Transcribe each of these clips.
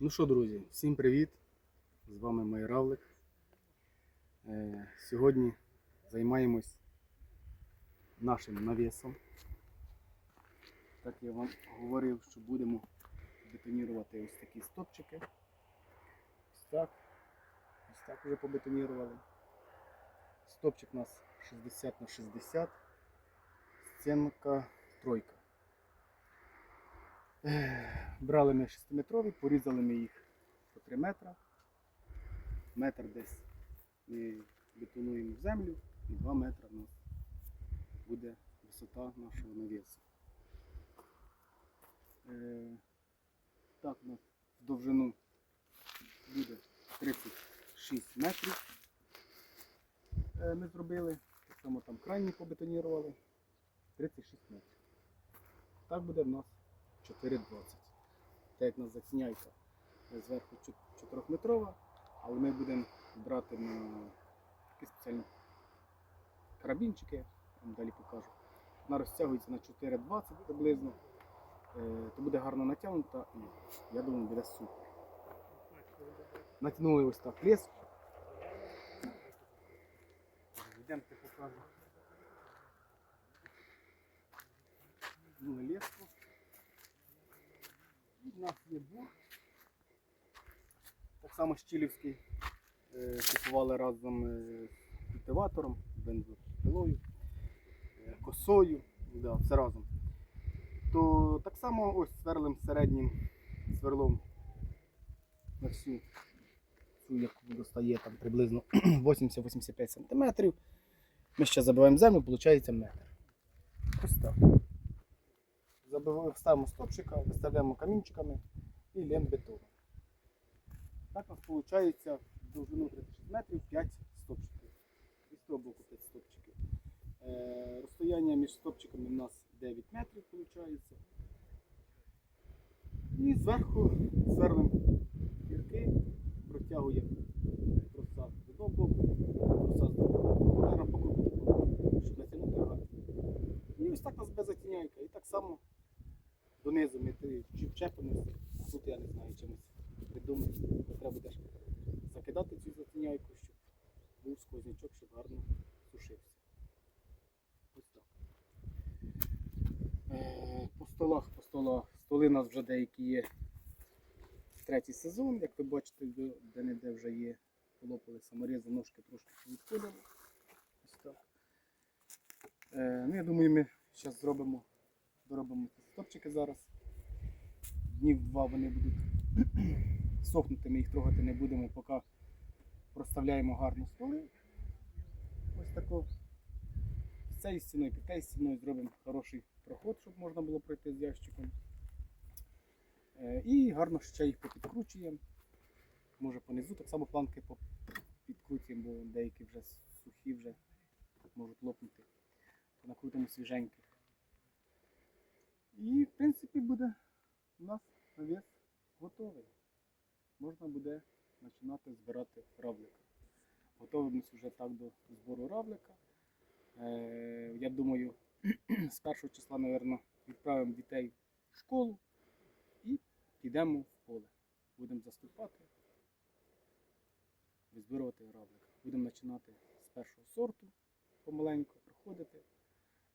Ну що, друзі, всім привіт! З вами Майравлик. Е, сьогодні займаємось нашим навісом. Так я вам говорив, що будемо бетонірувати ось такі стопчики. Ось так. Ось так вже побетонірували. Стопчик у нас 60 на 60. Стінка тройка. Брали ми 6-метрові, порізали ми їх по 3 метра. Метр десь ми бетонуємо в землю і 2 метри у нас буде висота нашого навісу. Е, так, у в довжину буде 36 метрів. Е, ми зробили, так само там крайні побетонірували 36 метрів. Так буде в нас 4,20. Так як у нас затіняйка зверху 4-метрова, але ми будемо брати на такі спеціальні карабінчики, я вам далі покажу. Вона розтягується на 4,20 приблизно, Е, то буде гарно натягнута і я думаю буде супер. Натягнули ось так леску. Йдемте покажу. Натягнули леску. У нас є бур. Так само щілівський. Е, Купували разом е, з культиватором, бензопилою, е, косою, да, все разом. То так само ось сверлим середнім сверлом на всю, цю, яку достає там приблизно 80-85 см. Ми ще забиваємо землю, виходить метр. Ось так. Ставимо стопчика, виставляємо камінчиками і лємо бетоном. Так у нас виходить довжину 36 метрів 5 стопчиків. І з того боку 5 стопчиків. Е, розстояння між стопчиками у нас 9 метрів виходить. І зверху сверлим дірки, протягуємо троса з одного боку, троса з другого. Такого, щоб натягнути гарно. І ось так у нас без затіняйка. І так само донизу ми ти- чи вчепимось. Тут я не знаю чимось придумати. Треба буде закидати цю затіняйку, щоб був сквознячок, щоб гарно сушився. Ось так. Е, По столах, по столах. Столи у нас вже деякі є третій сезон, як ви бачите, де- де-не-де вже є. Полопали саморізи, ножки трошки відходили. Ось так. Е, ну, я думаю, ми зараз зробимо, доробимо ці стопчики зараз. Днів два вони будуть сохнути, ми їх трогати не будемо, поки проставляємо гарно столи. Ось тако. З цією стіною, під цією стіною зробимо хороший проход, щоб можна було пройти з ящиком. Е, І гарно ще їх попідкручуємо. Може понизу так само планки підкрутимо, бо деякі вже сухі вже можуть лопнути. Накрутимо свіженьких. І в принципі буде у нас навіс готовий. Можна буде починати збирати равлика. Готуємось вже так до збору равлика. Е, я думаю, з першого числа, мабуть, відправимо дітей в школу і підемо в поле. Будемо заступати, визбирувати равлика. Будемо починати з першого сорту помаленьку проходити.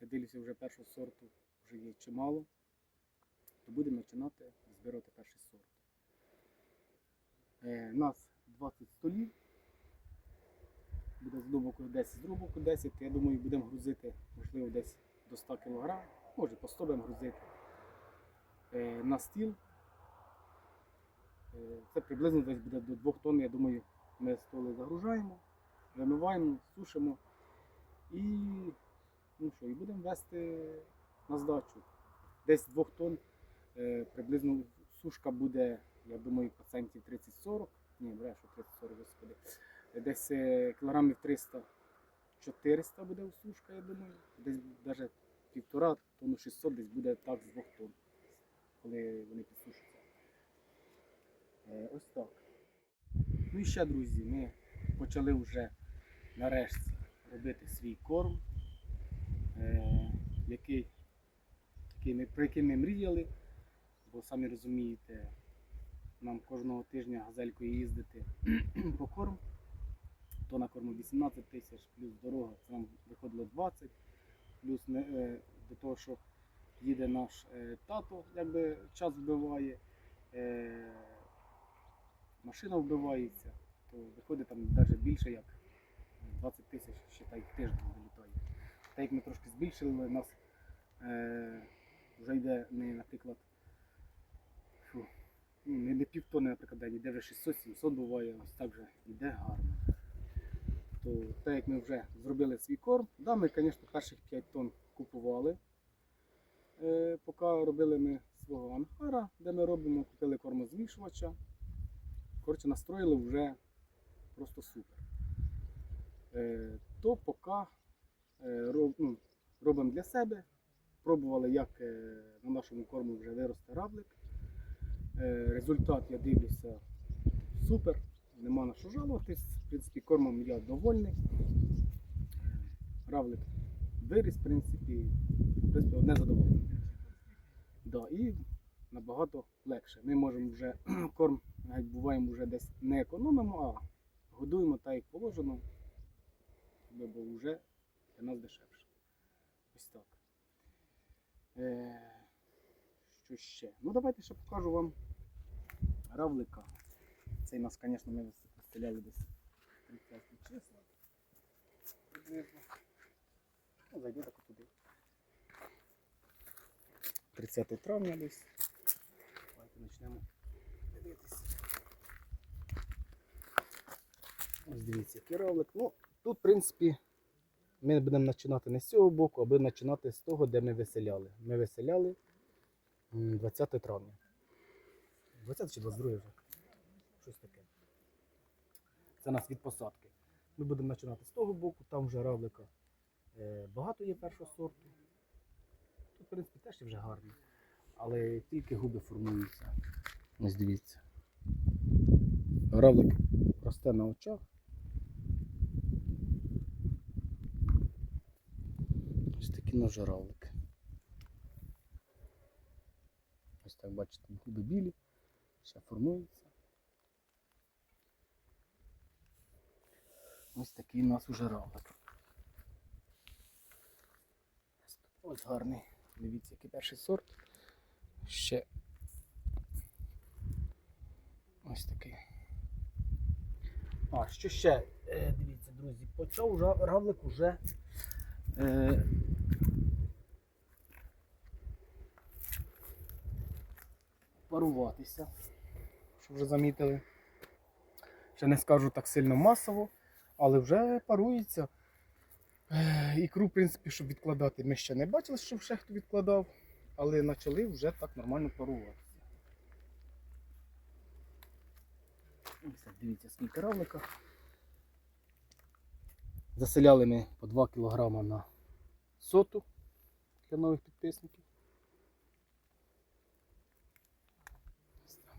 Я дивлюся, вже першого сорту вже є чимало, то будемо починати збирати перший сорт. Е, нас 20 столів. Буде з одного боку 10, з другого 10. Я думаю, будемо грузити, можливо, десь до 100 кг, може по 100 будемо грузити е, на стіл. Е, це приблизно десь буде до 2 тонн, я думаю, ми столи загружаємо, вимиваємо, сушимо і, ну що, і будемо вести на здачу. Десь 2 тонн е, приблизно сушка буде, я думаю, процентів 30-40. Ні, брешу 30-40, господи. Десь е, кілограмів 300-400 буде сушка, я думаю. Десь навіть півтора тонну 600 десь буде так з 2 тонн, коли вони підсушаться. Е, Ось так. Ну і ще, друзі, ми почали вже нарешті робити свій корм, який ми, про який ми мріяли, бо самі розумієте, нам кожного тижня газелькою їздити по корм, то на корму 18 тисяч, плюс дорога, це нам виходило 20, плюс е, до того, що їде наш е, тато, якби час вбиває, е, машина вбивається, то виходить там навіть більше як 20 тисяч, считай, в тиждень вилітає. Та як ми трошки збільшили, у нас е, вже йде не, наприклад, фу, ну, не, не півтони, наприклад, день, йде вже 600-700 буває, ось так вже йде гарно. То те, як ми вже зробили свій корм, да, ми, звісно, перших 5 тонн купували. Е, поки робили ми свого ангара, де ми робимо, купили кормозмішувача. Коротше, настроїли вже просто супер. Е, то поки е, роб, ну, робимо для себе. Пробували, як е, на нашому корму вже виросте равлик. Е, результат я дивлюся супер, нема на що жалуватись. В принципі, кормом я довольний. Е, Равлик виріс, в принципі, в принципі, одне задоволення. Да, і набагато легше. Ми можемо вже корм, навіть буваємо вже десь не економимо, а годуємо так, як положено, бо вже для нас дешевше. Ось так. Е, що ще? Ну давайте ще покажу вам равлика. Цей нас, звісно, ми виставляли десь 30 числа. Ну, зайду так туди. 30 травня десь. Давайте почнемо дивитися. Ось дивіться, який равлик. Ну, тут, в принципі, ми будемо починати не з цього боку, а будемо починати з того, де ми виселяли. Ми виселяли 20 травня. 20 чи 22 вже. Щось таке. Це нас від посадки. Ми будемо починати з того боку, там вже равлика е, багато є першого сорту. Тут, в принципі, теж вже гарно. Але тільки губи формуються. Ось дивіться. Равлик росте на очах. Ножоравлики. Ось так бачите, губи білі, ще формуються. Ось такий у нас уже равлик. Ось гарний. Дивіться, який перший сорт. Ще ось такий. А, що ще? Е, дивіться, друзі, почав жа- равлик уже е, паруватися. Що вже замітили. Ще не скажу так сильно масово, але вже парується. Ікру, в принципі, щоб відкладати, ми ще не бачили, щоб ще хто відкладав, але почали вже так нормально паруватися. Ось так, дивіться, скільки равлика. Заселяли ми по 2 кг на соту для нових підписників. Ось так.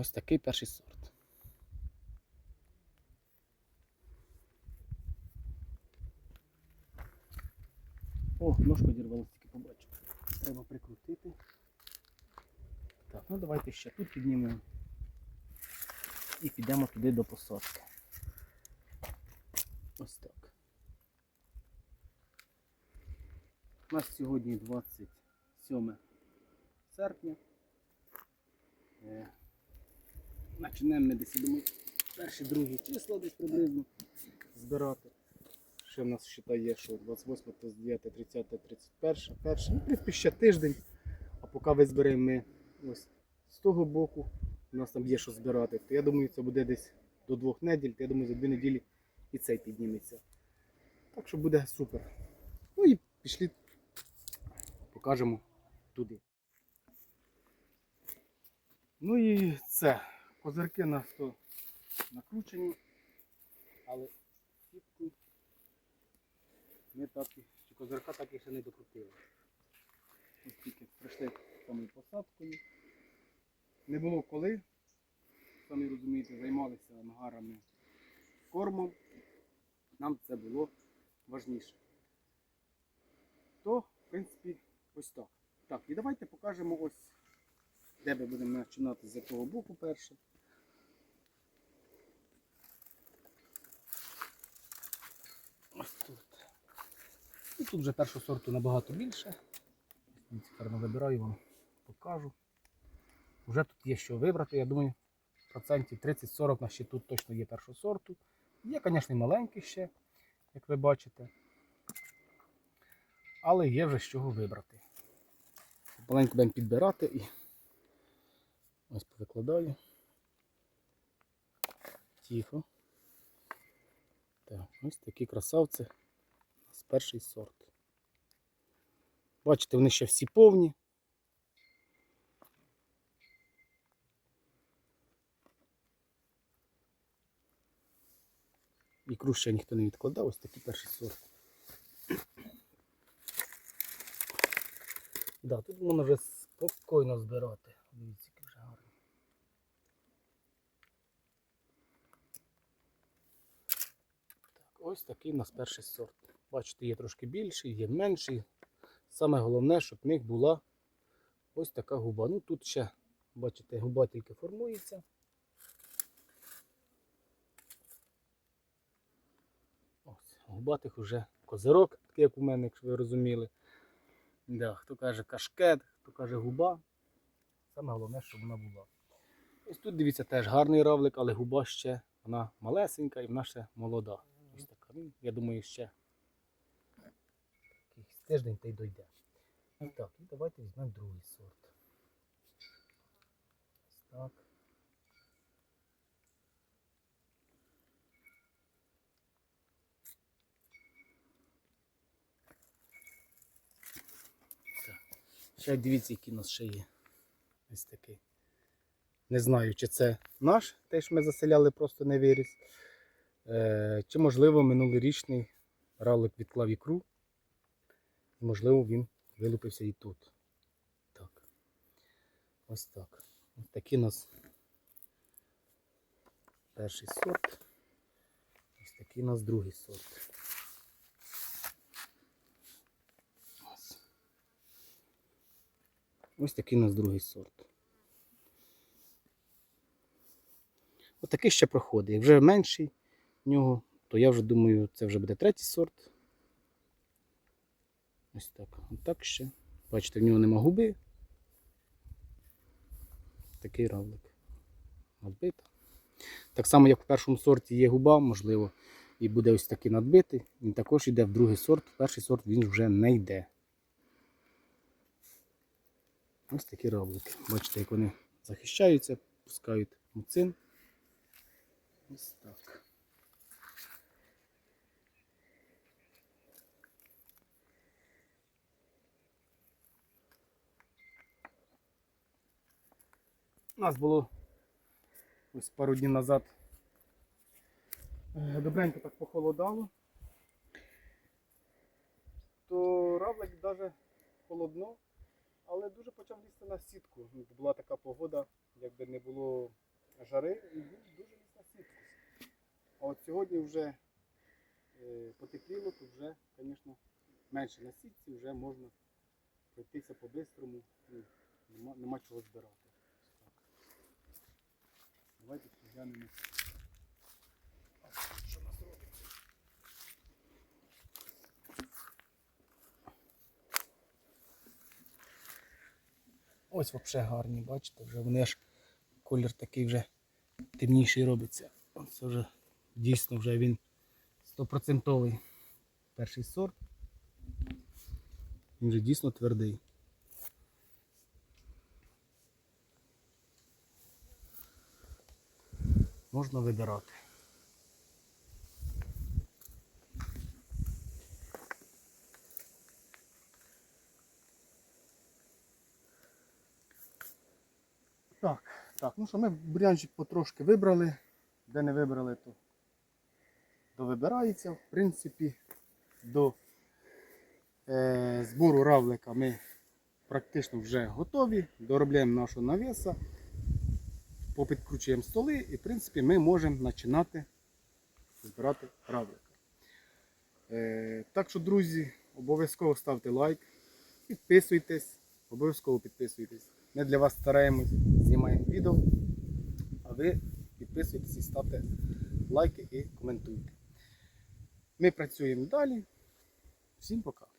Ось такий перший сорт. О, ножка дірвалась, тільки побачив. Треба прикрутити. Так, ну давайте ще тут піднімемо. І підемо туди до посадки. Ось так. У нас сьогодні 27 серпня. Почнемо ми десь, думаю, перші другі числа десь приблизно збирати. Ще в нас ще є, що 28, 29, 30, 31, перше. Ну, в принципі, ще тиждень. А поки ви зберемо ми ось з того боку, у нас там є що збирати, то я думаю, це буде десь до двох неділь, то я думаю, за дві неділі і цей підніметься. Так що буде супер. Ну і пішли, покажемо туди. Ну і це. Козирки на 100 накручені, але сітку ми так і, козирка так і ще не докрутили. Ось тільки прийшли самою посадкою. Не було коли, самі розумієте, займалися ангарами кормом. Нам це було важніше. То, в принципі, ось так. Так, і давайте покажемо ось де ми будемо починати з якого боку перше. Тут. І тут вже першого сорту набагато більше. Тепер вибираю вам, покажу. Вже тут є що вибрати, я думаю, процентів 30-40 на ще тут точно є першого сорту. Є, звісно, маленький ще, як ви бачите. Але є вже з чого вибрати. Маленько будемо підбирати і ось повикладаю. Тихо. Так, ось такі красавці. Нас перший сорт. Бачите, вони ще всі повні. Ікру ще ніхто не відкладав, ось такий перший сорт. Да, тут можна вже спокійно збирати який вже гарний. Так, ось такий у нас перший сорт. Бачите, є трошки більший, є менший. Саме головне, щоб в них була ось така губа. Ну тут ще, бачите, губа тільки формується. Ось, губатих уже козирок, такий як у мене, якщо ви розуміли. Да, хто каже кашкет, хто каже губа. Саме головне, щоб вона була. Ось тут дивіться теж гарний равлик, але губа ще вона малесенька і вона ще молода. Така. Ну, я думаю, ще якийсь тиждень та й дойде. Ось так, і давайте візьмемо другий сорт. Ось так. Ще дивіться, який у нас ще є. Ось такий. Не знаю, чи це наш, те, що ми заселяли, просто не виріс. Е, чи, можливо, минулорічний равлик відклав ікру. І, можливо, він вилупився і тут. Так. Ось так. Ось такий у нас перший сорт. Ось такий у нас другий сорт. Ось. Ось такий у нас другий сорт. Отакий ще проходить. Вже менший нього, то я вже думаю, це вже буде третій сорт. Ось так. Отак ще. Бачите, в нього нема губи. Такий равлик. Надбита. Так само, як в першому сорті є губа, можливо, і буде ось такий надбитий. Він також йде в другий сорт. В перший сорт він вже не йде. Ось такі равлики. Бачите, як вони захищаються, пускають муцин. Ось так. У нас було ось пару днів назад е, добренько так похолодало. То равлик навіть холодно, але дуже почав лізти на сітку. Ну, Була така погода, якби не було жари, і він дуже ліз на сітку. А от сьогодні вже е, потепліло, то вже, звісно, менше на сітці, вже можна пройтися по-бистрому, ну, нема, нема чого збирати. Давайте глянемо. Що нас робиться? Ось взагалі гарні, бачите, вже вони аж колір такий вже темніший робиться. Це вже дійсно вже він стопроцентовий перший сорт. Він вже дійсно твердий. Можна вибирати. Так, так, ну що, ми бурянчик потрошки вибрали. Де не вибрали, то довибирається. В принципі, до е, збору равлика ми практично вже готові. Доробляємо нашого навіса, попідкручуємо столи і, в принципі, ми можемо починати збирати равлика. Е, так що, друзі, обов'язково ставте лайк, підписуйтесь, обов'язково підписуйтесь. Ми для вас стараємось, знімаємо відео, а ви підписуйтесь і ставте лайки і коментуйте. Ми працюємо далі. Всім пока.